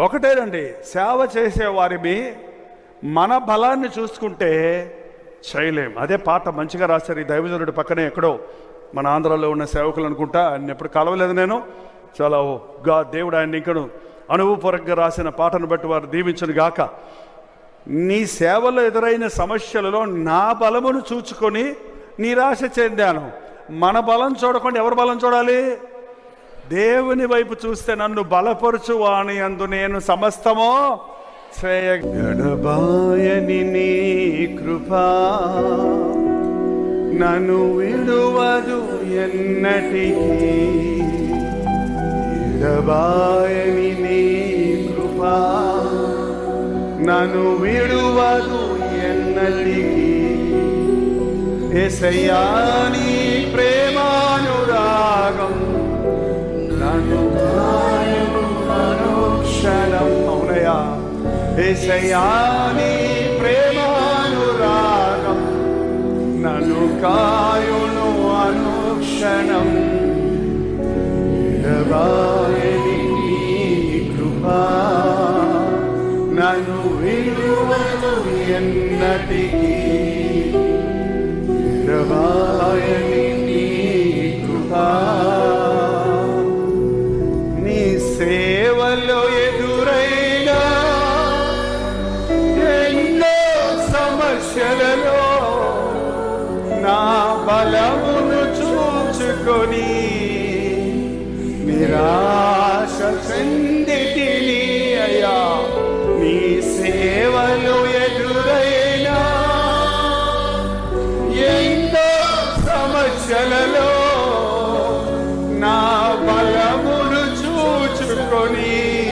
ఒకటేనండి సేవ చేసే వారిని మన బలాన్ని చూసుకుంటే చేయలేం. అదే పాట మంచిగా రాశారు ఈ దైవజనుడి పక్కనే ఎక్కడో. మన ఆంధ్రాలో ఉన్న సేవకులు అనుకుంటా ఆయన ఎప్పుడు కలవలేదు నేను. చాలా ఓ గా దేవుడు ఆయన ఇంకను అనుభవపూర్వకంగా రాసిన పాటను బట్టి వారు దీవించను గాక. నీ సేవలో ఎదురైన సమస్యలలో నా బలమును చూచుకొని నిరాశ చెందాను. మన బలం చూడకుండా ఎవరి బలం చూడాలి? దేవుని వైపు చూస్తే నన్ను బలపరచు వాణి అందు నేను సమస్తమో చేయగడబాయని నీ కృపా. నన్ను విడువదు ఎన్నటికీ. ఎడబాయని నీ కృపా. నన్ను విడువదు ఎన్నటికీ. ఏసయ్యా నీ ప్రేమానురాగం ఏసయ్యా ప్రేమానురాగం నను కాయును అనుక్షణం. ఎడబాయని కృపా నన్ను విలువను ఎన్నటికీ. పరీక్షలలో నా బలమును చూచుకొని నిరాశ చెందిటిని అయ్యా. నీ సేవలు ఎదురైనా ఎంతో సమస్యలలో